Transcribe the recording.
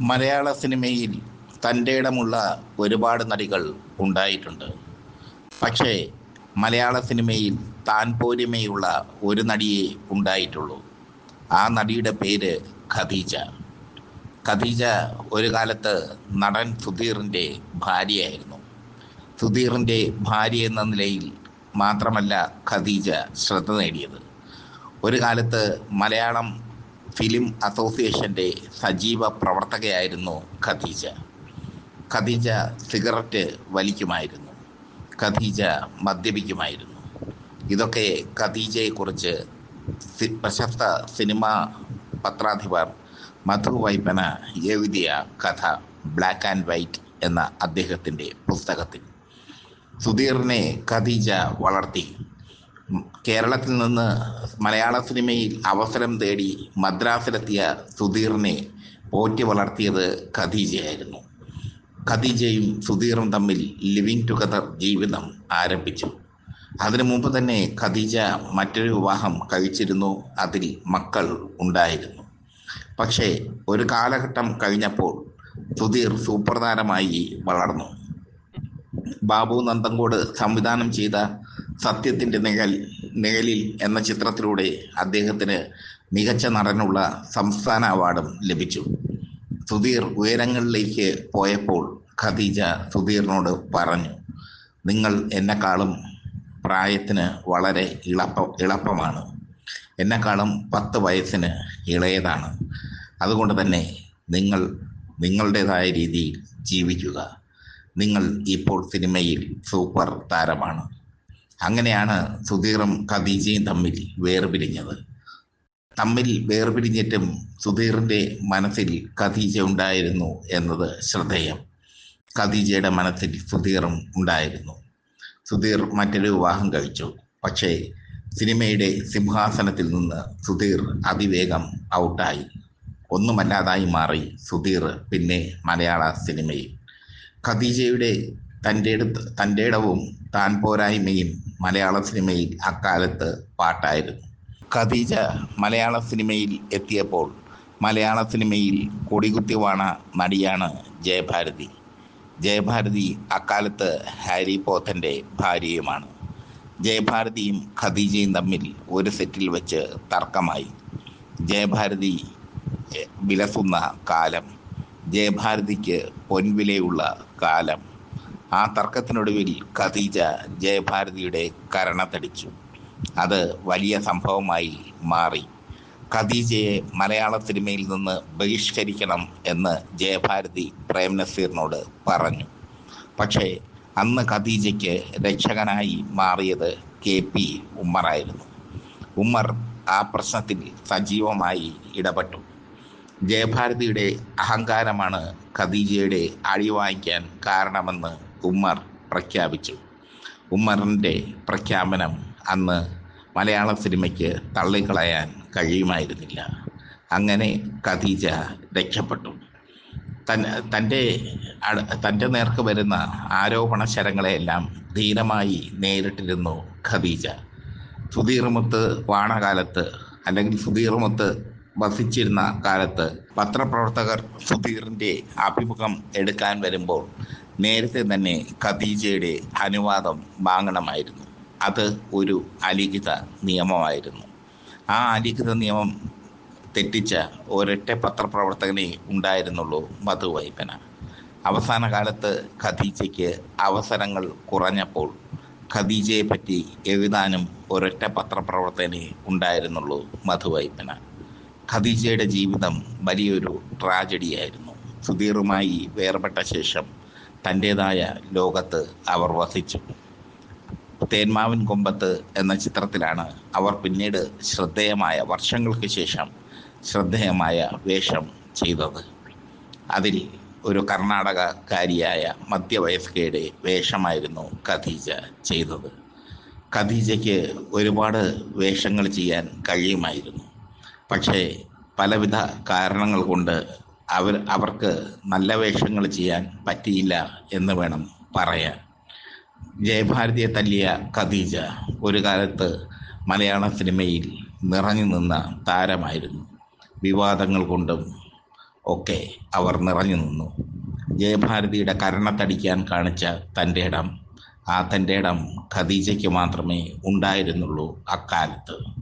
മലയാള സിനിമയിൽ തന്റെ ഇടമുള്ള ഒരുപാട് നടികൾ ഉണ്ടായിട്ടുണ്ട്. പക്ഷേ മലയാള സിനിമയിൽ താൻ പോരിമയുള്ള ഒരു നടിയെ ഉണ്ടായിട്ടുള്ളൂ. ആ നടിയുടെ പേര് ഖദീജ. ഖദീജ ഒരു കാലത്ത് നടൻ സുധീറിന്റെ ഭാര്യയായിരുന്നു. സുധീറിന്റെ ഭാര്യ എന്ന നിലയിൽ മാത്രമല്ല ഖദീജ ശ്രദ്ധ നേടിയത്. ഒരു കാലത്ത് മലയാളം ഫിലിം അസോസിയേഷന്റെ സജീവ പ്രവർത്തകയായിരുന്നു ഖദീജ. ഖദീജ സിഗരറ്റ് വലിക്കുമായിരുന്നു. ഖദീജ മദ്യപിക്കുമായിരുന്നു. ഇതൊക്കെ ഖദീജയെക്കുറിച്ച് പ്രശസ്ത സിനിമാ പത്രാധിപർ മധു വൈപ്പന എഴുതിയ കഥ ബ്ലാക്ക് ആൻഡ് വൈറ്റ് എന്ന അദ്ദേഹത്തിന്റെ പുസ്തകത്തിൽ. സുധീറിനെ ഖദീജ വളർത്തി. കേരളത്തിൽ നിന്ന് മലയാള സിനിമയിൽ അവസരം തേടി മദ്രാസിലെത്തിയ സുധീറിനെ പോറ്റി വളർത്തിയത് ഖദീജയായിരുന്നു. ഖദീജയും സുധീറും തമ്മിൽ ലിവിങ് ടുഗദർ ജീവിതം ആരംഭിച്ചു. അതിനു മുമ്പ് തന്നെ ഖദീജ മറ്റൊരു വിവാഹം കഴിച്ചിരുന്നു. അതിൽ മക്കൾ ഉണ്ടായിരുന്നു. പക്ഷേ ഒരു കാലഘട്ടം കഴിഞ്ഞപ്പോൾ സുധീർ സൂപ്രധാനമായി വളർന്നു. ബാബു നന്ദൻകോട് സംവിധാനം ചെയ്ത സത്യത്തിന്റെ നിഴൽ നിഴലിൽ എന്ന ചിത്രത്തിലൂടെ അദ്ദേഹത്തിന് മികച്ച നടനുള്ള സംസ്ഥാന അവാർഡും ലഭിച്ചു. സുധീർ ഉയരങ്ങളിലേക്ക് പോയപ്പോൾ ഖദീജ സുധീറിനോട് പറഞ്ഞു നിങ്ങൾ എന്നെക്കാളും പ്രായത്തിന് വളരെ ഇളപ്പ ഇളപ്പമാണ്. എന്നെക്കാളും പത്ത് വയസ്സിന് ഇളയതാണ്. അതുകൊണ്ട് തന്നെ നിങ്ങൾ നിങ്ങളുടേതായ രീതിയിൽ ജീവിക്കുക. നിങ്ങൾ ഇപ്പോൾ സിനിമയിൽ സൂപ്പർ താരമാണ്. അങ്ങനെയാണ് സുധീറും ഖദീജയും തമ്മിൽ വേർപിരിഞ്ഞത്. തമ്മിൽ വേർപിരിഞ്ഞിട്ടും സുധീറിന്റെ മനസ്സിൽ ഖദീജ ഉണ്ടായിരുന്നു എന്നത് ശ്രദ്ധേയം. ഖദീജയുടെ മനസ്സിൽ സുധീറും ഉണ്ടായിരുന്നു. സുധീർ മറ്റൊരു വിവാഹം കഴിച്ചു. പക്ഷേ സിനിമയുടെ സിംഹാസനത്തിൽ നിന്ന് സുധീർ അതിവേഗം ഔട്ടായി. ഒന്നുമല്ലാതായി മാറി സുധീർ പിന്നെ മലയാള സിനിമയിൽ. ഖദീജയുടെ തന്റെ അടുത്ത് തന്റെ ഇടവും താൻ പോരായ്മയും മലയാള സിനിമയിൽ അക്കാലത്ത് പാട്ടായിരുന്നു. ഖദീജ മലയാള സിനിമയിൽ എത്തിയപ്പോൾ മലയാള സിനിമയിൽ കൊടികുത്തി വാണ നടിയാണ് ജയഭാരതി. ജയഭാരതി അക്കാലത്ത് ഹാരി പോത്തന്റെ ഭാര്യയുമാണ്. ജയഭാരതിയും ഖദീജയും തമ്മിൽ ഒരു സെറ്റിൽ വെച്ച് തർക്കമായി. ജയഭാരതി വിലസുന്ന കാലം. ജയഭാരതിക്ക് പൊൻവിലയുള്ള കാലം. ആ തർക്കത്തിനൊടുവിൽ ഖദീജ ജയഭാരതിയുടെ കരണത്തടിച്ചു അത് വലിയ സംഭവമായി മാറി. ഖദീജയെ മലയാള സിനിമയിൽ നിന്ന് ബഹിഷ്കരിക്കണം എന്ന് ജയഭാരതി പ്രേം നസീറിനോട് പറഞ്ഞു. പക്ഷേ അന്ന് ഖദീജയ്ക്ക് രക്ഷകനായി മാറിയത് കെ പി ഉമ്മറായിരുന്നു. ഉമ്മർ ആ പ്രശ്നത്തിൽ സജീവമായി ഇടപെട്ടു. ജയഭാരതിയുടെ അഹങ്കാരമാണ് ഖദീജയുടെ അഴിവാങ്ങിക്കാൻ കാരണമെന്ന് ഉമ്മർ പ്രഖ്യാപിച്ചു. ഉമ്മറിന്റെ പ്രഖ്യാപനം അന്ന് മലയാള സിനിമയ്ക്ക് തള്ളിക്കളയാൻ കഴിയുമായിരുന്നില്ല. അങ്ങനെ ഖദീജ രക്ഷപ്പെട്ടു. തൻ തന്റെ തന്റെ നേർക്ക് വരുന്ന ആരോപണ ശരങ്ങളെയെല്ലാം ധീരമായി നേരിട്ടിരുന്നു ഖദീജ. സുധീർമുത്ത് വാണകാലത്ത് അല്ലെങ്കിൽ സുധീർമുത്ത് വസിച്ചിരുന്ന കാലത്ത് പത്രപ്രവർത്തകർ സുധീറിന്റെ അഭിമുഖം എടുക്കാൻ വരുമ്പോൾ നേരത്തെ തന്നെ ഖദീജയുടെ അനുവാദം വാങ്ങണമായിരുന്നു. അത് ഒരു അലിഖിത നിയമമായിരുന്നു. ആ അലിഖിത നിയമം തെറ്റിച്ച ഒരൊറ്റ പത്രപ്രവർത്തകനെ ഉണ്ടായിരുന്നുള്ളൂ മധു വൈപ്പന. അവസാന കാലത്ത് ഖദീജയ്ക്ക് അവസരങ്ങൾ കുറഞ്ഞപ്പോൾ ഖദീജയെ പറ്റി എഴുതാനും ഒരൊറ്റ പത്രപ്രവർത്തകനെ ഉണ്ടായിരുന്നുള്ളൂ മധു വൈപ്പന. ഖദീജയുടെ ജീവിതം വലിയൊരു ട്രാജഡിയായിരുന്നു. സുധീറുമായി വേർപെട്ട ശേഷം തന്റെതായ ലോകത്ത് അവർ വസിച്ചു. തേന്മാവിൻ കൊമ്പത്ത് എന്ന ചിത്രത്തിലാണ് അവർ പിന്നീട് ശ്രദ്ധേയമായ വർഷങ്ങൾക്ക് ശേഷം ശ്രദ്ധേയമായ വേഷം ചെയ്തത്. അതിൽ ഒരു കർണാടകക്കാരിയായ മധ്യവയസ്കയുടെ വേഷമായിരുന്നു ഖദീജ ചെയ്തത്. ഖദീജയ്ക്ക് ഒരുപാട് വേഷങ്ങൾ ചെയ്യാൻ കഴിയുമായിരുന്നു. പക്ഷേ പലവിധ കാരണങ്ങൾ കൊണ്ട് അവർ അവർക്ക് നല്ല വേഷങ്ങൾ ചെയ്യാൻ പറ്റിയില്ല എന്ന് വേണം പറയാൻ. ജയഭാരതിയെ തല്ലിയ ഖദീജ ഒരു കാലത്ത് മലയാള സിനിമയിൽ നിറഞ്ഞു നിന്ന താരമായിരുന്നു. വിവാദങ്ങൾ കൊണ്ടും ഒക്കെ അവർ നിറഞ്ഞു നിന്നു. ജയഭാരതിയുടെ കരണത്തടിക്കാൻ കാണിച്ച തന്റെ ഇടം ആ തന്റെ ഇടം ഖദീജയ്ക്ക് മാത്രമേ ഉണ്ടായിരുന്നുള്ളൂ അക്കാലത്ത്.